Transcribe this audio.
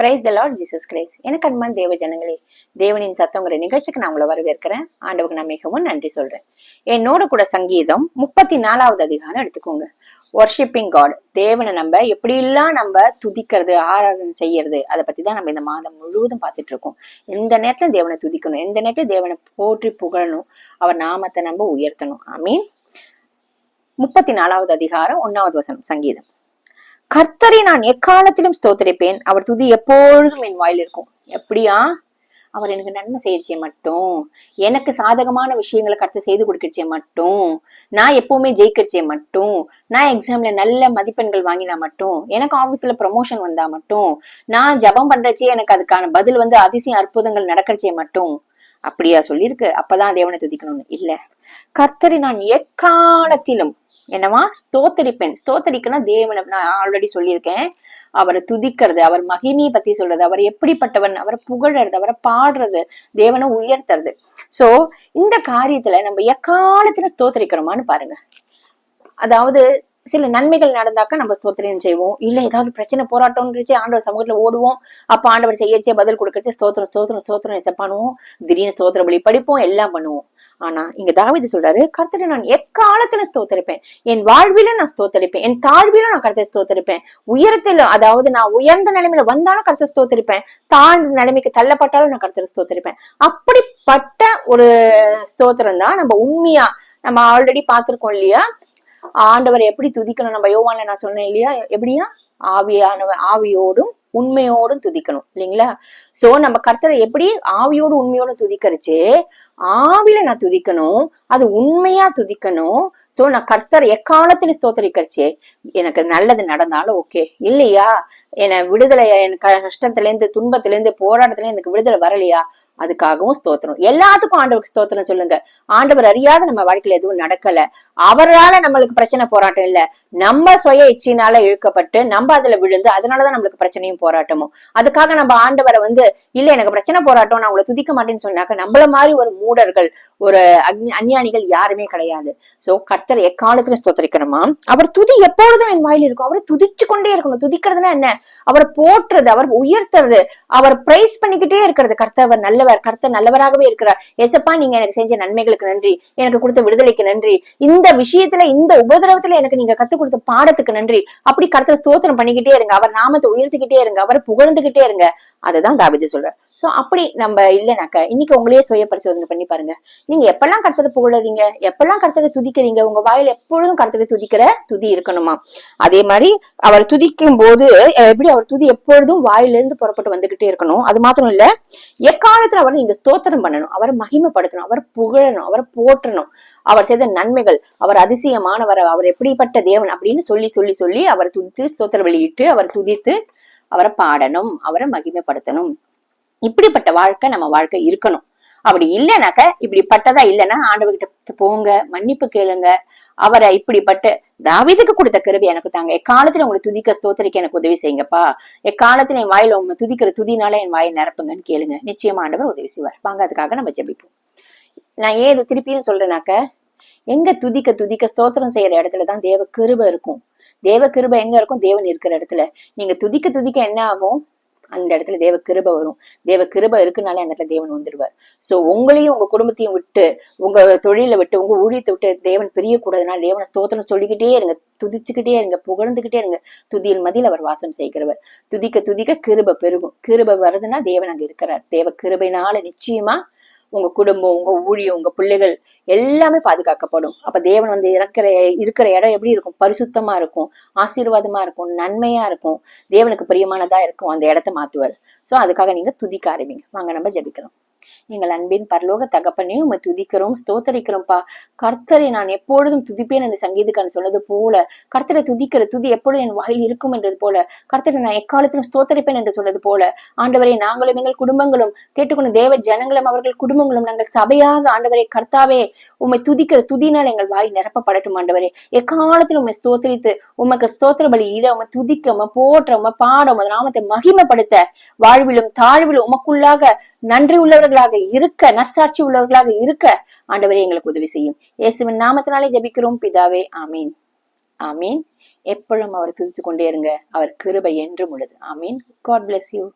Praise the Lord Jesus Christ எனக்கு அன்பான் தேவ ஜனங்களே தேவனின் சத்தங்கிற நிகழ்ச்சிக்கு நான் உங்களை வரவேற்கிறேன். ஆண்டவருக்கு நான் மிகவும் நன்றி சொல்றேன். என்னோட கூட சங்கீதம் முப்பத்தி நாலாவது அதிகாரம் எடுத்துக்கோங்க. ஒர்ஷிப்பிங் காட் தேவனை நம்ம எப்படிலாம் நம்ம துதிக்கிறது ஆராதனை செய்யறது அதை பத்தி தான் நம்ம இந்த மாதம் முழுவதும் பார்த்துட்டு இருக்கோம். எந்த நேரத்துல தேவனை துதிக்கணும் எந்த நேரத்துல தேவனை போற்றி புகழணும் அவர் நாமத்தை நம்ம உயர்த்தணும். ஐ மீன் முப்பத்தி நாலாவது அதிகாரம் ஒன்னாவது வசனம் சங்கீதம். கர்த்தரை நான் எக்காலத்திலும் ஸ்தோத்தரிப்பேன். அவர் துதி எப்பொழுதும் என் வாயில் இருக்கும். எப்படியா? அவர் எனக்கு நன்மை செய்யச்சே மட்டும். எனக்கு சாதகமான விஷயங்களை கருத்து செய்து கொடுக்கச்சே மட்டும். நான் எப்பவுமே ஜெயிக்கச்சே மட்டும். நான் எக்ஸாம்ல நல்ல மதிப்பெண்கள் வாங்கினா மட்டும். எனக்கு ஆபீஸ்ல ப்ரமோஷன் வந்தா மட்டும். நான் ஜபம் பண்றச்சே எனக்கு அதுக்கான பதில் வந்து அதிசயம் அற்புதங்கள் நடக்கச்சே மட்டும். அப்படியா சொல்லியிருக்கு. அப்பதான் தேவனை துதிக்கணும்னு. இல்ல. கர்த்தரை நான் எக்காலத்திலும் என்னவா? ஸ்தோத்தரிப்பேன். ஸ்தோத்தரிக்கனா தேவனை நான் ஆல்ரெடி சொல்லியிருக்கேன். அவரை துதிக்கிறது அவர் மகிமையை பத்தி சொல்றது அவர் எப்படிப்பட்டவன் அவரை புகழறது அவரை பாடுறது தேவனை உயர்த்துறது. சோ இந்த காரியத்துல நம்ம எக்காலத்துல ஸ்தோத்தரிக்கிறோமான்னு பாருங்க. அதாவது சில நன்மைகள் நடந்தாக்கா நம்ம ஸ்தோத்திரம் செய்வோம். இல்ல ஏதாவது பிரச்சனை போராட்டம்ன்றச்சு ஆண்டவர் சமூகத்துல ஓடுவோம். அப்ப ஆண்டவர் செய்யச்சே பதில் கொடுக்கச்சு ஸ்தோத்திரம் ஸ்தோத்திரம் ஸ்தோத்திரம் எச பண்ணுவோம் திடீர்னு ஸ்தோத்திர வழி படிப்போம் எல்லாம் பண்ணுவோம். ஆனா இங்க தாவிது சொல்றாரு கர்த்தரை நான் எக்காலத்துல ஸ்தோத்தரிப்பேன். என் வாழ்வில நான் ஸ்தோத்தரிப்பேன். என் தாழ்வில நான் கருத்தை ஸ்தோத்தரிப்பேன். உயரத்துல அதாவது நான் உயர்ந்த நிலைமையில வந்தாலும் கருத்தை ஸ்தோத்தரிப்பேன். தாழ்ந்த நிலைமைக்கு தள்ளப்பட்டாலும் நான் கருத்தரை ஸ்தோத்தரிப்பேன். அப்படிப்பட்ட ஒரு ஸ்தோத்திரம் தான் நம்ம உண்மையா நம்ம ஆல்ரெடி பார்த்திருக்கோம் இல்லையா? ஆண்டவர் எப்படி துதிக்கணும்? நம்ம யோவான்ல நான் சொன்னேன் இல்லையா? எப்படியா ஆவியானவ ஆவியோடும் உண்மையோடும் துதிக்கணும் இல்லைங்களா? சோ நம்ம கர்த்தரை எப்படி ஆவியோடு உண்மையோடு துதிக்கிறச்சு ஆவில நான் துதிக்கணும் அது உண்மையா துதிக்கணும். சோ நான் கர்த்தர் எக்காலத்துல ஸ்தோத்தரிக்கிறச்சே எனக்கு நல்லது நடந்தாலும் ஓகே. இல்லையா? என விடுதலை என் கஷ்டத்துல இருந்து துன்பத்துல இருந்து போராட்டத்துல எனக்கு விடுதலை வரலையா? அதுக்காகவும் ஸ்தோத்திரம். எல்லாத்துக்கும் ஆண்டவருக்கு ஸ்தோத்திரம் சொல்லுங்க. ஆண்டவர் அறியாத நம்ம வாழ்க்கையில எதுவும் நடக்கல. அவரால நம்மளுக்கு பிரச்சனை போராட்டம் இல்ல. நம்ம சுய இச்சினால இழுக்கப்பட்டு நம்ம அதுல விழுந்து அதனாலதான் நம்மளுக்கு பிரச்சனையும் போராட்டமும். அதுக்காக நம்ம ஆண்டவரை வந்து இல்ல எனக்கு பிரச்சனை போராட்டம் நான் உங்களை துதிக்க மாட்டேன்னு சொன்னாக்க நம்மள மாதிரி ஒரு மூடர்கள் ஒரு அக்னி அஞ்ஞானிகள் யாருமே கிடையாது. சோ கர்த்தர் எக்காலத்துல ஸ்தோத்திரிக்கணுமா? அவர் துதி எப்பொழுதும் என் வாயில் இருக்கும். அவரை துதிச்சு கொண்டே இருக்கணும். துதிக்கிறதுனா என்ன? அவர் போற்றுறது அவர் உயர்த்துறது அவர் பிரைஸ் பண்ணிக்கிட்டே இருக்கிறது. கர்த்தவர் நல்லவர் நல்லவர் கர்த்தர் நல்லவராகவே இருக்கிறார். எசப்பா நீங்க எனக்கு செஞ்ச நன்மைகளுக்கு நன்றி. எனக்கு கொடுத்த விடுதலைக்கு நன்றி. இந்த விஷயத்துல இந்த உபதிரவத்துல எனக்கு நீங்க கத்துக் கொடுத்த பாடத்துக்கு நன்றி. அப்படி கர்த்தர் ஸ்தோத்திரம் பண்ணிக்கிட்டே இருங்க. அவர் நாமத்தை உயர்த்திக்கிட்டே இருங்க. அவரை புகழ்ந்துகிட்டே இருங்க. அதுதான் தாவிது சொல்ற சோ அப்படி நம்ம இல்லைனாக்க இன்னைக்கு உங்களையே சுய பரிசோதனை பண்ணி பாருங்க. நீங்க எப்பெல்லாம் கர்த்தரை புகழறீங்க? எப்பெல்லாம் கர்த்தரை துதிக்கிறீங்க? உங்க வாயில எப்பொழுதும் கர்த்தரை துதிக்கிற துதி இருக்கணுமா? அதே மாதிரி அவர் துதிக்கும் போது எப்படி அவர் துதி எப்பொழுதும் வாயிலிருந்து புறப்பட்டு வந்துகிட்டே இருக்கணும்? அது மாத்திரம் இல்ல எக்காலத்துல அவரை நீங்க ஸ்தோத்திரம் பண்ணணும். அவரை மகிமைப்படுத்தணும். அவரை புகழணும். அவரை போற்றணும். அவர் செய்த நன்மைகள் அவர் அதிசயமானவர் அவர் எப்படிப்பட்ட தேவன் அப்படின்னு சொல்லி சொல்லி சொல்லி அவரை துதித்து ஸ்தோத்திரம் வெளியிட்டு அவர் துதித்து அவரை பாடணும். அவரை மகிமைப்படுத்தணும். இப்படிப்பட்ட வாழ்க்கை நம்ம வாழ்க்கை இருக்கணும். அப்படி இல்லைனாக்க இப்படிப்பட்டதா இல்லைன்னா ஆண்டவர்கிட்ட போங்க மன்னிப்பு கேளுங்க. அவரை இப்படிப்பட்ட தாவிதுக்கு கொடுத்த கருவி எனக்கு தாங்க. எக்காலத்துல உங்களை துதிக்க ஸ்தோத்திரிக்க எனக்கு உதவி செய்யுங்கப்பா. எக்காலத்துல என் வாயில உங்க துதிக்கிற துதினால என் வாயை நிரப்புங்கன்னு கேளுங்க. நிச்சயமா ஆண்டவர் உதவி செய்வார். வாங்க அதுக்காக நம்ம ஜெபிப்போம். நான் ஏன் இது திருப்பியும் சொல்றேனாக்க எங்க துதிக்க துதிக்க ஸ்தோத்திரம் செய்யற இடத்துலதான் தேவ கிருப இருக்கும். தேவ கிருப எங்க இருக்கும்? தேவன் இருக்கிற இடத்துல. நீங்க துதிக்க துதிக்க என்ன ஆகும்? அந்த இடத்துல தேவ கிருப வரும். தேவ கிருப இருக்குனாலே அந்த இடத்துல தேவன் வந்துடுவார் சோ உங்களையும் உங்க குடும்பத்தையும் விட்டு உங்க தொழில விட்டு உங்க ஊழியத்தை விட்டு தேவன் பிரியக்கூடாதுனால தேவனை ஸ்தோத்திரம் சொல்லிக்கிட்டே இருங்க. துதிச்சுக்கிட்டே இருங்க. புகழ்ந்துகிட்டே இருங்க. துதியில் மதியில் அவர் வாசம் செய்கிறவர். துதிக்க துதிக்க கிருப பெருகும். கிருப வருதுன்னா தேவன் அங்க இருக்கிறார். தேவ கிருபைனால நிச்சயமா உங்க குடும்பம் உங்க ஊழியம் உங்க பிள்ளைகள் எல்லாமே பாதுகாக்கப்படும். அப்ப தேவன் வந்து இறக்கிற இருக்கிற இடம் எப்படி இருக்கும்? பரிசுத்தமா இருக்கும் ஆசீர்வாதமா இருக்கும் நன்மையா இருக்கும். தேவனுக்கு பிரியமானதா இருக்கும் அந்த இடத்த மாத்துவார். சோ அதுக்காக நீங்க துதிக்க ஆரம்பிங்க. வாங்க நம்ம ஜபிக்கலாம் எங்கள் அன்பின் பரலோக தகப்பனே உமை துதிக்கிறோம் ஸ்தோத்தரிக்கிறோம்ப்பா. கர்த்தரை நான் எப்பொழுதும் துதிப்பேன் என்று சங்கீதக்காரன் சொன்னது போல கர்த்தரை துதிக்கிற துதி எப்பொழுதும் என் வாயில் இருக்கும் என்றது போல கர்த்தரை நான் எக்காலத்திலும் ஸ்தோத்தரிப்பேன் என்று சொன்னது போல. ஆண்டவரை நாங்களும் எங்கள் குடும்பங்களும் கேட்டுக்கொண்ட தேவ ஜனங்களும் அவர்கள் குடும்பங்களும் நாங்கள் சபையாக ஆண்டவரை கர்த்தாவே உம்மை துதிக்கிற துதினால் எங்கள் வாய் நிரப்பப்படட்டும் ஆண்டவரே. எக்காலத்திலும் உண்மை ஸ்தோத்தரித்து உமக்கு ஸ்தோத்திர பலி இட உமை துதிக்க உமை போற்ற உமை பாட உமது நாமத்தை மகிமைப்படுத்த வாழ்விலும் தாழ்விலும் உமக்குள்ளாக நன்றி உள்ளவர்களாக இருக்க நற்சாட்சி உள்ளவர்களாக இருக்க ஆண்டவரே எங்களுக்கு உதவி செய்யும். இயேசுவின் நாமத்தினாலே ஜபிக்கிறோம். பிதாவே ஆமீன். ஆமீன். எப்பொழுதும் அவர் துதித்து கொண்டே இருங்க. அவர் கிருபை என்றும் உள்ளது. ஆமீன். God bless you